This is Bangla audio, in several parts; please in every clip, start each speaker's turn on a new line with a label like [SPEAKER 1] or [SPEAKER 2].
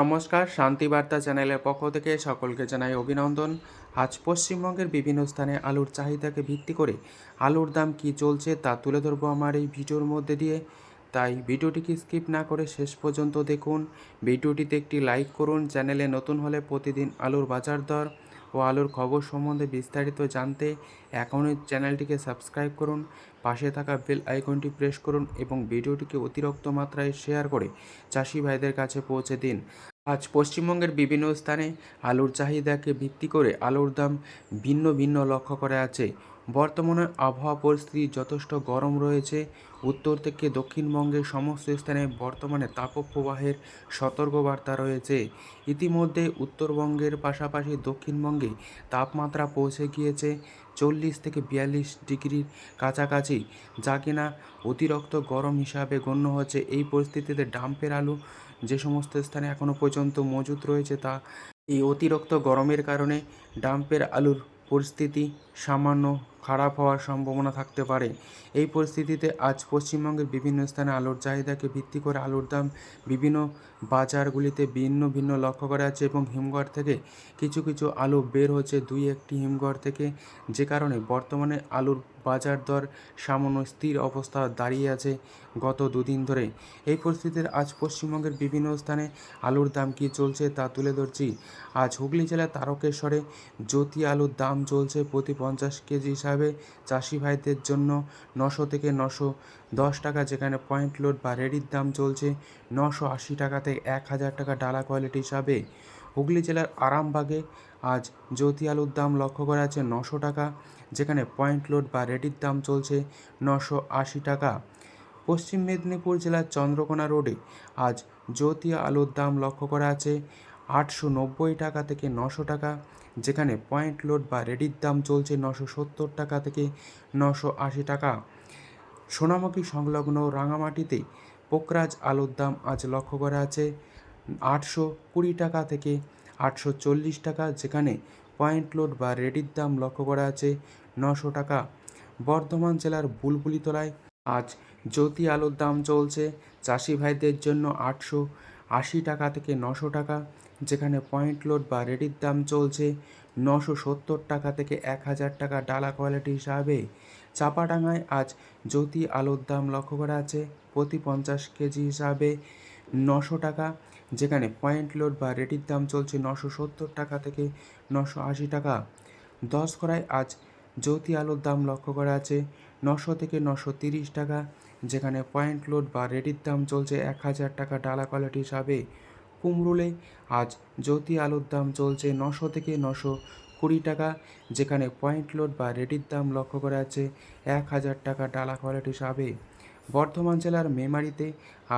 [SPEAKER 1] নমস্কার, শান্তিবার্তা চ্যানেলের পক্ষ থেকে সকলকে জানাই অভিনন্দন। আজ পশ্চিমবঙ্গের বিভিন্ন স্থানে আলুর চাহিদাকে ভিত্তি করে আলুর দাম কি চলছে তা তুলে ধরবো আমার এই ভিডিওর মধ্যে দিয়ে। তাই ভিডিওটিকে স্কিপ না করে শেষ পর্যন্ত দেখুন। ভিডিওটিতে একটি লাইক করুন, চ্যানেলে নতুন হলে প্রতিদিন আলুর বাজার দর ও আলুর খবর সম্বন্ধে বিস্তারিত জানতে এখনই চ্যানেলটিকে সাবস্ক্রাইব করুন, পাশে থাকা বেল আইকনটি প্রেস করুন এবং ভিডিওটিকে অতিরিক্ত মাত্রায় শেয়ার করে চাষি ভাইদের কাছে পৌঁছে দিন। আজ পশ্চিমবঙ্গের বিভিন্ন স্থানে আলুর চাহিদাকে ভিত্তি করে আলুর দাম ভিন্ন ভিন্ন লক্ষ্য করা আছে। বর্তমানে আবহাওয়া পরিস্থিতি যথেষ্ট গরম রয়েছে। উত্তর থেকে দক্ষিণবঙ্গের সমস্ত স্থানে বর্তমানে তাপপ্রবাহের সতর্কবার্তা রয়েছে। ইতিমধ্যে উত্তরবঙ্গের পাশাপাশি দক্ষিণবঙ্গে তাপমাত্রা পৌঁছে গিয়েছে চল্লিশ থেকে বিয়াল্লিশ ডিগ্রির কাছাকাছি, যা কিনা অতিরিক্ত গরম হিসাবে গণ্য হচ্ছে। এই পরিস্থিতিতে ডাম্পের আলু যে সমস্ত স্থানে এখনও পর্যন্ত মজুত রয়েছে, তা এই অতিরিক্ত গরমের কারণে ডাম্পের আলুর পরিস্থিতি সামান্য খারাপ হওয়ার সম্ভাবনা থাকতে পারে। এই পরিস্থিতিতে আজ পশ্চিমবঙ্গের বিভিন্ন স্থানে আলুর চাহিদাকে ভিত্তি করে আলুর দাম বিভিন্ন বাজারগুলিতে ভিন্ন ভিন্ন লক্ষ্য করা আছে এবং হিমঘর থেকে কিছু কিছু আলু বের হচ্ছে দুই একটি হিমঘর থেকে। যে কারণে বর্তমানে আলুর বাজার দর সামান্য স্থির অবস্থা দাঁড়িয়ে আছে গত দুদিন ধরে। এই পরিস্থিতির আজ পশ্চিমবঙ্গের বিভিন্ন স্থানে আলুর দাম কী চলছে তা তুলে ধরছি। আজ হুগলি জেলার তারকেশ্বরে জ্যোতি আলুর দাম চলছে প্রতি পঞ্চাশ কেজি হিসাবে। চাষি ভাইদের জন্য নশো থেকে নশো দশ টাকা, যেখানে পয়েন্ট লোড বা রেডির দাম চলছে নশো আশি টাকা থেকে এক হাজার টাকা ডালা কোয়ালিটি হিসাবে। হুগলি জেলার আরামবাগে আজ জ্যোতি আলুর দাম লক্ষ্য করা আছে নশো টাকা, যেখানে পয়েন্ট লোড বা রেডির দাম চলছে নশো আশি টাকা। পশ্চিম মেদিনীপুর জেলার চন্দ্রকোনা রোডে আজ জ্যোতি আলুর দাম লক্ষ্য করা আছে আটশো নব্বই টাকা থেকে নশো টাকা, যেখানে পয়েন্ট লোড বা রেডির দাম চলছে নশো সত্তর টাকা থেকে নশো আশি টাকা। সোনামুখী সংলগ্ন রাঙামাটিতে পোকরাজ আলুর দাম আজ লক্ষ্য করা আছে। আটশো কুড়ি টাকা থেকে আটশো চল্লিশ টাকা, যেখানে পয়েন্ট লোড বা রেডির দাম লক্ষ্য করা আছে নশো টাকা। বর্ধমান জেলার বুলবুলিতলায় আজ জ্যোতি আলুর দাম চলছে। চাষি ভাইদের জন্য আটশো আশি টাকা থেকে নশো টাকা, যেখানে পয়েন্ট লোড বা রেডির দাম চলছে নশো সত্তর টাকা থেকে এক হাজার টাকা ডালা কোয়ালিটি হিসাবে। চাপাডাঙ্গায় আজ জ্যোতি আলুর দাম লক্ষ্য করা আছে প্রতি পঞ্চাশ কেজি হিসাবে নশো টাকা, যেখানে পয়েন্ট লোড বা রেডির দাম চলছে নশো সত্তর টাকা থেকে নশো আশি টাকা। দশ করায় আজ জ্যোতি আলুর দাম লক্ষ্য করা আছে নশো থেকে নশো তিরিশ টাকা, যেখানে পয়েন্ট লোড বা রেডির দাম চলছে এক হাজার টাকা ডালা কোয়ালিটি হিসাবে। কুমরুলে আজ জ্যোতি আলুর দাম চলছে নশো থেকে নশো কুড়ি টাকা, যেখানে পয়েন্ট লোড বা রেডির দাম লক্ষ্য করা যাচ্ছে এক হাজার টাকা ডালা কোয়ালিটি হিসাবে। বর্ধমান জেলার মেমারিতে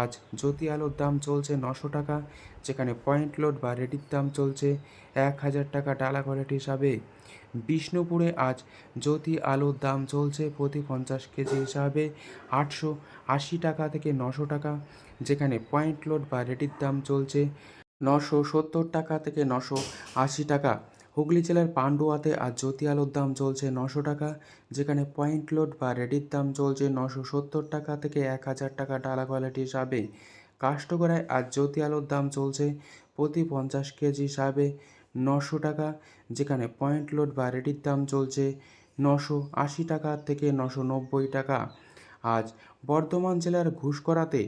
[SPEAKER 1] আজ জ্যোতি আলুর দাম চলছে নশো টাকা, যেখানে পয়েন্ট লোড বা রেডির দাম চলছে এক হাজার টাকা ডালা কোয়ালিটি হিসাবে। বিষ্ণুপুরে আজ জ্যোতি আলুর দাম চলছে প্রতি পঞ্চাশ কেজি হিসাবে আটশো আশি টাকা থেকে নশো টাকা, যেখানে পয়েন্ট লোড বা রেডির দাম চলছে নশো সত্তর টাকা থেকে নশো আশি টাকা। হুগলি জেলার পান্ডুয়াতে আজ জ্যোতি আলুর দাম চলছে নশো টাকা, যেখানে পয়েন্ট লোড বা রেডির দাম চলছে নশো সত্তর টাকা থেকে এক হাজার টাকা ডালা কোয়ালিটি হিসাবে কাষ্টগড়ায় আজ জ্যোতি আলুর দাম চলছে প্রতি পঞ্চাশ কেজি হিসাবে নশো টাকা, যেখানে পয়েন্ট লোড বা রেডির দাম চলছে নশো আশি টাকা থেকে নশো নব্বই টাকা। আজ বর্ধমান জেলার ঘুষকরাতে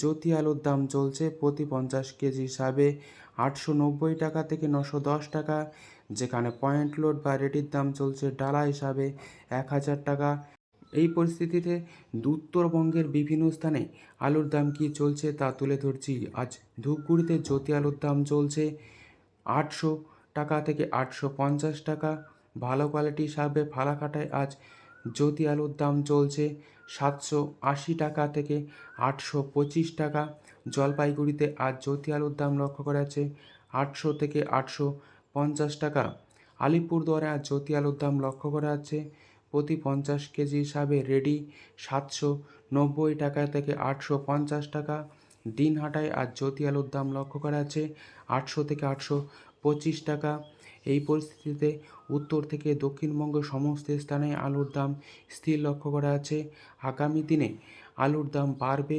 [SPEAKER 1] জ্যোতি আলুর দাম চলছে প্রতি পঞ্চাশ কেজি হিসাবে আটশো নব্বই টাকা থেকে নশো দশ টাকা, যেখানে পয়েন্ট লোড বা রেডির দাম চলছে ডালা হিসাবে এক হাজার টাকা। এই পরিস্থিতিতে উত্তরবঙ্গের বিভিন্ন স্থানে আলুর দাম কী চলছে তা তুলে ধরছি। আজ ধূপগুড়িতে জ্যোতি আলুর দাম চলছে আটশো টাকা থেকে আটশো পঞ্চাশ টাকা। ভালো কোয়ালিটি হিসাবে ফালাকাটায় আজ জ্যোতি আলুর দাম চলছে সাতশো আশি টাকা থেকে আটশো পঁচিশ টাকা, জলপাইগুড়িতে আজ জ্যোতি আলুর দাম লক্ষ্য করা আছে আটশো থেকে আটশো পঞ্চাশ টাকা, আলিপুরদুয়ারে আজ জ্যোতি আলুর দাম লক্ষ্য করা আছে প্রতি পঞ্চাশ কেজি হিসাবে রেডি সাতশো নব্বই টাকা থেকে আটশো পঞ্চাশ টাকা, দিনহাটায় আজ জ্যোতি আলুর দাম লক্ষ্য করা আছে আটশো থেকে আটশো পঁচিশ টাকা এই পরিস্থিতিতে উত্তর থেকে দক্ষিণবঙ্গের সমস্ত স্থানে আলুর দাম স্থির লক্ষ্য করা আছে। আগামী দিনে আলুর দাম বাড়বে।